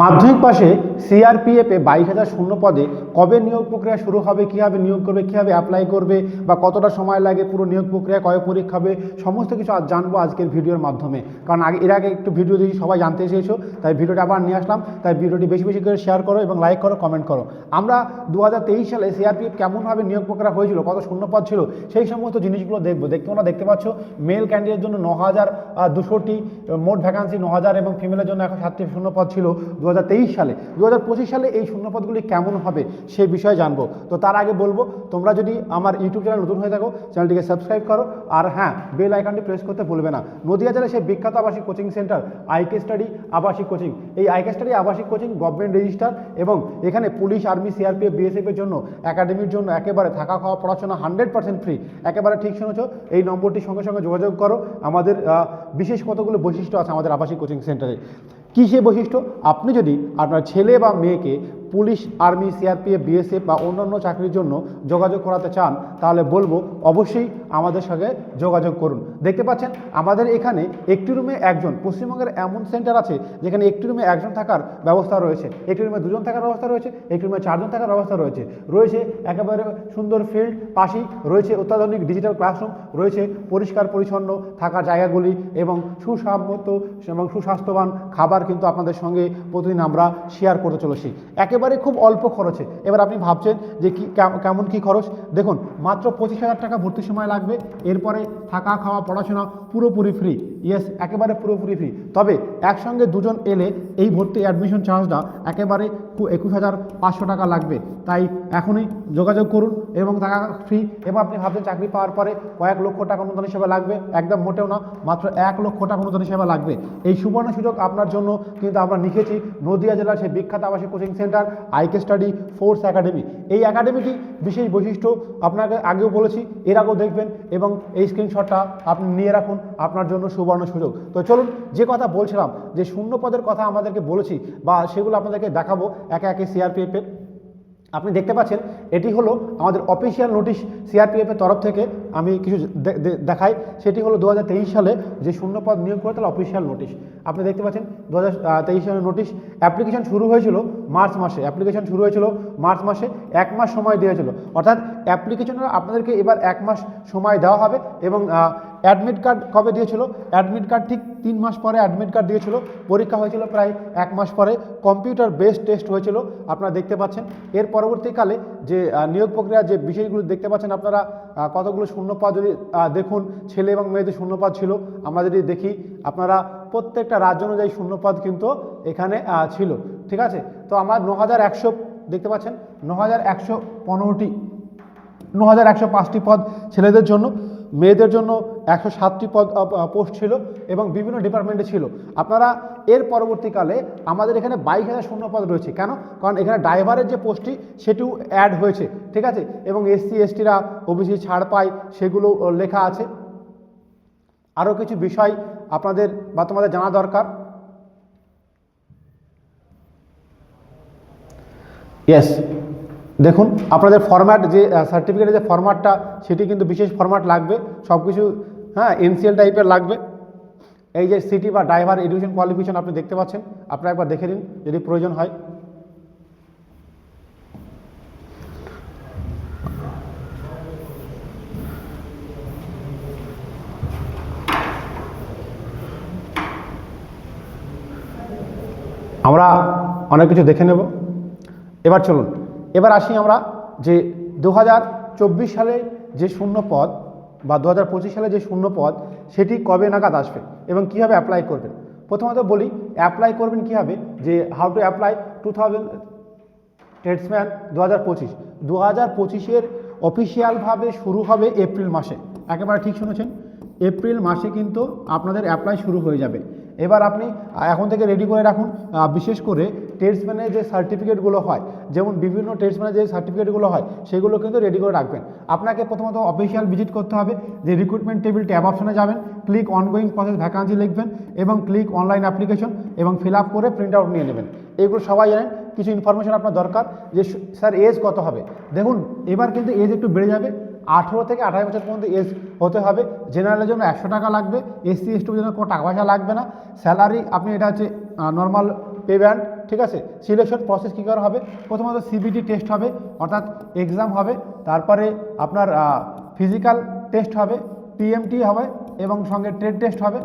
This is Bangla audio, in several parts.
মাধ্যমিক পাশে সিআরপিএফে বাইশ হাজার শূন্য পদে কবে নিয়োগ প্রক্রিয়া শুরু হবে, কীভাবে নিয়োগ করবে, কীভাবে অ্যাপ্লাই করবে বা কতটা সময় লাগে, পুরো নিয়োগ প্রক্রিয়া, কবে পরীক্ষা হবে, সমস্ত কিছু আজ জানব আজকের ভিডিওর মাধ্যমে। কারণ আগে, এর আগে একটু ভিডিও দিয়ে সবাই জানতে এসেছ তাই ভিডিওটা আবার নিয়ে আসলাম। তাই ভিডিওটি বেশি বেশি করে শেয়ার করো এবং লাইক করো কমেন্ট করো। আমরা দু হাজার তেইশ সালে সিআরপিএফ কেমনভাবে নিয়োগ প্রক্রিয়া হয়েছিল, কত শূন্যপদ ছিল, সেই সমস্ত জিনিসগুলো দেখব। দেখতে তোমরা দেখতে পাচ্ছ মেল ক্যান্ডিডেটের জন্য ন হাজার দুশোটি, মোট ভ্যাকান্সি ন হাজার এবং ফিমেলের জন্য একশো সাতটি শূন্যপদ ছিল। দু হাজার তেইশ সালে দু হাজার পঁচিশ সালে এই শূন্যপদগুলি কেমন হবে সেই বিষয়ে জানব। তো তার আগে বলব, তোমরা যদি আমার ইউটিউব চ্যানেল নতুন হয়ে থাকো, চ্যানেলটিকে সাবস্ক্রাইব করো, আর হ্যাঁ বেল আইকনটি প্রেস করতে ভুলবে না। নদিয়া জেলায় সেই বিখ্যাত আবাসিক কোচিং সেন্টার, আইকে স্টাডি আবাসিক কোচিং। এই আইকে স্টাডি আবাসিক কোচিং গভর্নমেন্ট রেজিস্টার এবং এখানে পুলিশ, আর্মি, সিআরপিএফ, বিএসএফ এর জন্য, একাডেমির জন্য একেবারে থাকা খাওয়া পড়াশোনা হান্ড্রেড পার্সেন্ট ফ্রি। একেবারে ঠিক শুনেছো, এই নম্বরটির সঙ্গে সঙ্গে যোগাযোগ করো। আমাদের বিশেষ কতগুলো বৈশিষ্ট্য আছে আমাদের আবাসিক কোচিং সেন্টারে। কী সে বৈশিষ্ট্য? আপনি যদি আপনার ছেলে বা মেয়েকে পুলিশ, আর্মি, সিআরপিএফ, বিএসএফ বা অন্যান্য চাকরির জন্য যোগাযোগ করাতে চান, তাহলে বলব অবশ্যই আমাদের সঙ্গে যোগাযোগ করুন। দেখতে পাচ্ছেন, আমাদের এখানে একটি রুমে একজন, পশ্চিমবঙ্গের এমন সেন্টার আছে যেখানে একটি রুমে একজন থাকার ব্যবস্থা রয়েছে, একটি রুমে দুজন থাকার ব্যবস্থা রয়েছে, একটি রুমে চারজন থাকার ব্যবস্থা রয়েছে। রয়েছে একেবারে সুন্দর ফিল্ড, পাশেই রয়েছে অত্যাধুনিক ডিজিটাল ক্লাসরুম, রয়েছে পরিষ্কার পরিচ্ছন্ন থাকার জায়গাগুলি এবং সুসম্মত এবং সুস্বাস্থ্যবান খাবার কিন্তু আপনাদের সঙ্গে প্রতিদিন আমরা শেয়ার করতে চলেছি। একেবারে খুব অল্প খরচে। এবার আপনি ভাবছেন যে কি কেমন কি খরচ? দেখুন, মাত্র পঁচিশ হাজার টাকা ভর্তির সময় লাগবে। এরপরে থাকা, খাওয়া, পড়াশোনা পুরোপুরি ফ্রি ইয়েস একেবারে পুরোপুরি ফ্রি তবে একসঙ্গে দুজন এলে এই ভর্তি অ্যাডমিশন চার্জটা একেবারে একুশ হাজার পাঁচশো টাকা লাগবে। তাই এখনই যোগাযোগ করুন এবং টাকা ফ্রি এবং আপনি ভাবছেন চাকরি পাওয়ার পরে কয়েক লক্ষ টাকা অনুদান হিসেবে লাগবে। একদম মোটেও না, মাত্র এক লক্ষ টাকা অনুদান হিসেবে লাগবে। এই সুবর্ণ সুযোগ আপনার জন্য কিন্তু আমরা লিখেছি। নদিয়া জেলার সেই বিখ্যাত আবাসিক coaching centre IK study, force academy. এই একাডেমিটি বিশেষ বৈশিষ্ট্য আপনাকে আগেও বলেছি, এর আগেও দেখবেন এবং এই স্ক্রিনশটটা আপনি নিয়ে রাখুন, আপনার জন্য সুবর্ণ সুযোগ। তো চলুন, যে কথা বলছিলাম, যে শূন্য পদের কথা আমাদেরকে বলেছি বা সেগুলো আপনাদেরকে দেখাবো একে একে সিআরপিএফের আপনি দেখতে পাচ্ছেন, এটি হলো আমাদের অফিসিয়াল নোটিশ সিআরপিএফের তরফ থেকে আমি কিছু দেখাই। সেটি হলো দু হাজার তেইশ সালে যে শূন্যপদ নিয়োগ করে তাহলে অফিসিয়াল নোটিশ আপনি দেখতে পাচ্ছেন দু হাজার তেইশ সালের নোটিশ অ্যাপ্লিকেশন শুরু হয়েছিল মার্চ মাসে। অ্যাপ্লিকেশন শুরু হয়েছিল মার্চ মাসে। এক মাস সময় দিয়েছিল। অর্থাৎ অ্যাপ্লিকেশনের আপনাদেরকে এবার এক মাস সময় দেওয়া হবে এবং অ্যাডমিট কার্ড কবে দিয়েছিল? অ্যাডমিট কার্ড ঠিক তিন মাস পরে অ্যাডমিট কার্ড দিয়েছিল। পরীক্ষা হয়েছিল প্রায় এক মাস পরে। কম্পিউটার বেসড টেস্ট হয়েছিল। আপনারা দেখতে পাচ্ছেন। এর পরবর্তীকালে যে নিয়োগ প্রক্রিয়া যে বিষয়গুলো দেখতে পাচ্ছেন আপনারা কতগুলো শূন্যপাদ যদি দেখুন, ছেলে এবং মেয়েদের শূন্যপাদ ছিল, আমরা যদি দেখি, আপনারা প্রত্যেকটা রাজ্য অনুযায়ী শূন্যপাত কিন্তু এখানে ছিল, ঠিক আছে? তো আমার ন হাজার একশো, দেখতে পাচ্ছেন ন হাজার একশো পনেরোটি ন হাজার একশো পাঁচটি পদ ছেলেদের জন্য, মেয়েদের জন্য একশো সাতটি পদ পোস্ট ছিল এবং বিভিন্ন ডিপার্টমেন্টে ছিল। আপনারা এর পরবর্তীকালে আমাদের এখানে বাইশ হাজার শূন্য পদ রয়েছে। কেন? কারণ এখানে ড্রাইভারের যে পোস্টটি, সেটিও অ্যাড হয়েছে। ঠিক আছে? এবং এসসি, এসটিরা ওবিসি ছাড় পায়, সেগুলো লেখা আছে। আরও কিছু বিষয় আপনাদের বা তোমাদের জানা দরকার? ইয়েস দেখুন, আপনাদের ফরম্যাট যে সার্টিফিকেটের যে ফরম্যাটটা সেটি কিন্তু বিশেষ ফরম্যাট লাগবে। সব কিছু হ্যাঁ এনসিএল টাইপের লাগবে। এই যে সিটি বা ড্রাইভার এডুকেশন কোয়ালিফিকেশন আপনি দেখতে পাচ্ছেন, আপনারা একবার দেখে নিন, যদি প্রয়োজন হয়। আমরা অনেক কিছু দেখে নেব। এবার চলুন, এবার আসি আমরা যে দু হাজার চব্বিশ সালে যে শূন্য পদ বা দু হাজার পঁচিশ সালে যে শূন্য পদ সেটি কবে নাগাদ আসবে এবং কীভাবে অ্যাপ্লাই করবেন? প্রথমত বলি অ্যাপ্লাই করবেন কীভাবে? যে how to apply two thousand টেটসম্যান দু হাজার পঁচিশ। দু হাজার পঁচিশের অফিসিয়ালভাবে শুরু হবে এপ্রিল মাসে। একেবারে ঠিক শুনেছেন? এপ্রিল মাসে কিন্তু আপনাদের অ্যাপ্লাই শুরু হয়ে যাবে। এবার আপনি এখন থেকে রেডি করে রাখুন বিশেষ করে ট্রেডসম্যানের যে সার্টিফিকেটগুলো হয়, যেমন বিভিন্ন ট্রেডসম্যানের যে সার্টিফিকেটগুলো হয়, সেগুলো কিন্তু রেডি করে রাখবেন। আপনাকে প্রথমত অফিসিয়াল ভিজিট করতে হবে, যে রিক্রুটমেন্ট টেবিল ট্যাব অপশনে যাবেন ক্লিক অনগোয়িং প্রসেস ভ্যাকান্সি লিখবেন এবং ক্লিক অনলাইন অ্যাপ্লিকেশন এবং ফিল আপ করে প্রিন্ট আউট নিয়ে নেবেন। এগুলো সবাই জানেন, কিছু ইনফরমেশন আপনার দরকার, যে স্যার এজ কত হবে? দেখুন, এবার কিন্তু এজ একটু বেড়ে যাবে আঠেরো থেকে আঠারো বছর পর্যন্ত এজ হতে হবে। জেনারেলের জন্য একশো টাকা লাগবে। এসসি এসটির জন্য কোনো টাকা পয়সা লাগবে না। স্যালারি আপনি এটা হচ্ছে নর্মাল পে ব্যান্ড ঠিক আছে? সিলেকশন প্রসেস কী করা হবে? প্রথমত সিবিটি টেস্ট হবে, অর্থাৎ এক্সাম হবে। তারপরে আপনার ফিজিক্যাল টেস্ট হবে টিএমটি হবে এবং সঙ্গে ট্রেড টেস্ট হবে।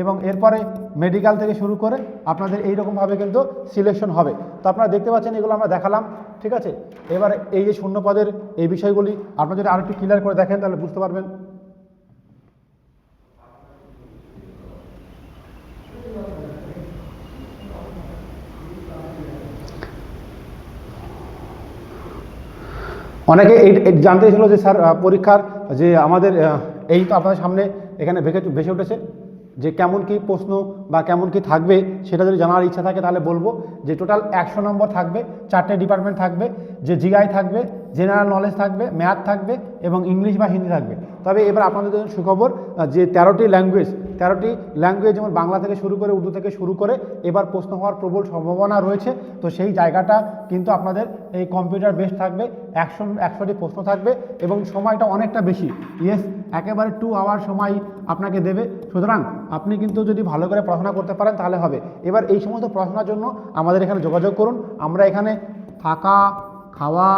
এবং এরপরে মেডিকেল থেকে শুরু করে আপনাদের এইরকমভাবে কিন্তু সিলেকশন হবে। তো আপনারা দেখতে পাচ্ছেন এগুলো আমরা দেখালাম, ঠিক আছে? এবার এই যে শূন্য পদের এই বিষয়গুলি আপনারা যদি আরও একটু ক্লিয়ার করে দেখেন তাহলে বুঝতে পারবেন। অনেকে এই জানতে ছিল যে স্যার পরীক্ষার যে আমাদের এই তো আপনাদের সামনে এখানে ভেসে উঠেছে। যে কেমন কি প্রশ্ন বা কেমন কি থাকবে সেটা যদি জানার ইচ্ছা থাকে তাহলে বলব যে টোটাল একশো নম্বর থাকবে, চারটে ডিপার্টমেন্ট থাকবে, যে জিআই থাকবে জেনারেল নলেজ থাকবে ম্যাথ থাকবে এবং ইংলিশ বা হিন্দি থাকবে। তবে এবার আপনাদের জন্য সুখবর যে তেরোটি ল্যাঙ্গুয়েজ তেরোটি ল্যাঙ্গুয়েজ যেমন বাংলা থেকে শুরু করে উর্দু থেকে শুরু করে এবার প্রশ্ন হওয়ার প্রবল সম্ভাবনা রয়েছে, তো সেই জায়গাটা কিন্তু আপনাদের এই কম্পিউটার বেস থাকবে, একশো, একশোটি প্রশ্ন থাকবে এবং সময়টা অনেকটা বেশি। ইয়েস একেবারে টু আওয়ার সময় আপনাকে দেবে। সুতরাং আপনি কিন্তু যদি ভালো করে পড়াশোনা করতে পারেন, তাহলে হবে। এবার এই সমস্ত পড়াশোনার জন্য আমাদের এখানে যোগাযোগ করুন। আমরা এখানে থাকা খাওয়া,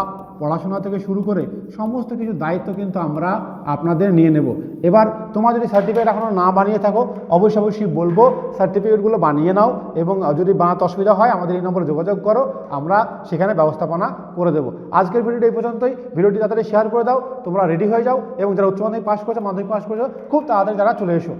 পড়াশোনা থেকে শুরু করে সমস্ত কিছু দায়িত্ব কিন্তু আমরা আপনাদের নিয়ে নেব। এবার তোমার যদি সার্টিফিকেট এখনও না বানিয়ে থাকো, অবশ্যই অবশ্যই বলব সার্টিফিকেটগুলো বানিয়ে নাও এবং যদি বানাতে অসুবিধা হয়, আমাদের এই নম্বরে যোগাযোগ করো, আমরা সেখানে ব্যবস্থাপনা করে দেবো। আজকের ভিডিওটি এই পর্যন্তই। ভিডিওটি তাড়াতাড়ি শেয়ার করে দাও, তোমরা রেডি হয়ে যাও এবং যারা উচ্চ মাধ্যমিক পাস করেছ, মাধ্যমিক পাস করেছ, খুব তাড়াতাড়ি তারা চলে এসো।